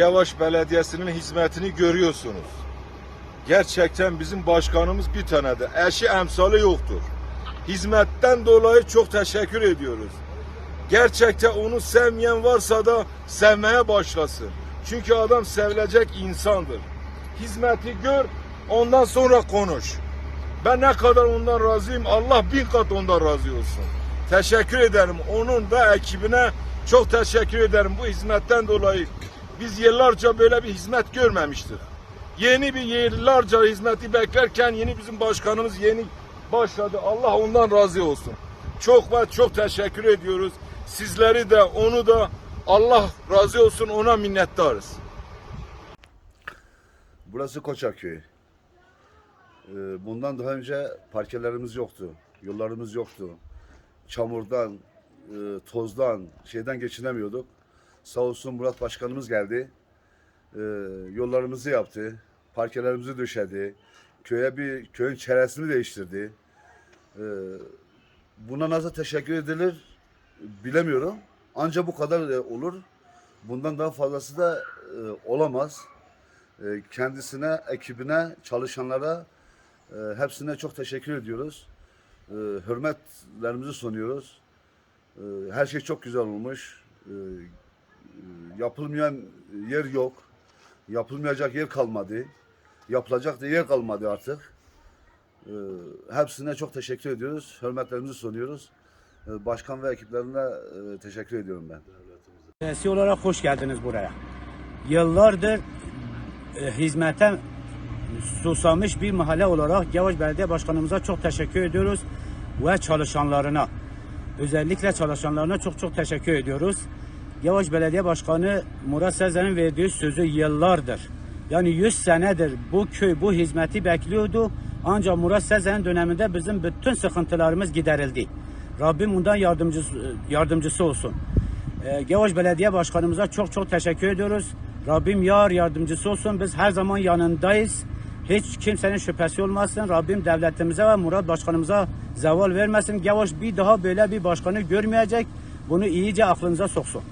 Gevaş Belediyesi'nin hizmetini görüyorsunuz. Gerçekten bizim başkanımız bir tane de eşi emsali yoktur. Hizmetten dolayı çok teşekkür ediyoruz. Gerçekten onu sevmeyen varsa da sevmeye başlasın. Çünkü adam sevilecek insandır. Hizmeti gör, ondan sonra konuş. Ben ne kadar ondan razıyım, Allah bin kat ondan razı olsun. Teşekkür ederim. Onun da ekibine çok teşekkür ederim bu hizmetten dolayı. Biz yıllarca böyle bir hizmet görmemiştik. Yeni bir yıllarca hizmeti beklerken yeni bizim başkanımız yeni başladı. Allah ondan razı olsun. Çok ve çok teşekkür ediyoruz. Sizleri de onu da Allah razı olsun ona minnettarız. Burası Koçaköy. Ee, Bundan daha önce parkelerimiz yoktu. Yollarımız yoktu. Çamurdan, e, tozdan, şeyden geçinemiyorduk. Sağ olsun Murat Başkanımız geldi. Ee, Yollarımızı yaptı. Parkelerimizi döşedi. Köye bir köyün çevresini değiştirdi. Ee, Buna nasıl teşekkür edilir bilemiyorum. Ancak bu kadar e, olur. Bundan daha fazlası da e, olamaz. E, kendisine, ekibine, çalışanlara e, hepsine çok teşekkür ediyoruz. E, hürmetlerimizi sunuyoruz. E, her şey çok güzel olmuş. E, yapılmayan yer yok. Yapılmayacak yer kalmadı. Yapılacak da yer kalmadı artık. E, hepsine çok teşekkür ediyoruz. Hürmetlerimizi sunuyoruz. E, başkan ve ekiplerine e, teşekkür ediyorum ben. Siyasi olarak hoş geldiniz buraya. Yıllardır e, hizmete susamış bir mahalle olarak Yavaş Belediye Başkanımıza çok teşekkür ediyoruz ve çalışanlarına. Özellikle çalışanlarına çok çok teşekkür ediyoruz. Yavaş Belediye Başkanı Murat Sezen'in verdiği sözü yıllardır. Yani 100 senedir bu köy bu hizmeti bekliyordu. Ancak Murat Sezen'in döneminde bizim bütün sıkıntılarımız giderildi. Rabbim ondan yardımcısı, yardımcısı olsun. Ee, Gevaş Belediye Başkanımıza çok çok teşekkür ediyoruz. Rabbim yar yardımcısı olsun. Biz her zaman yanındayız. Hiç kimsenin şüphesi olmasın. Rabbim devletimize ve Murat Başkanımıza zeval vermesin. Gevaş bir daha böyle bir başkanı görmeyecek. Bunu iyice aklınıza soksun.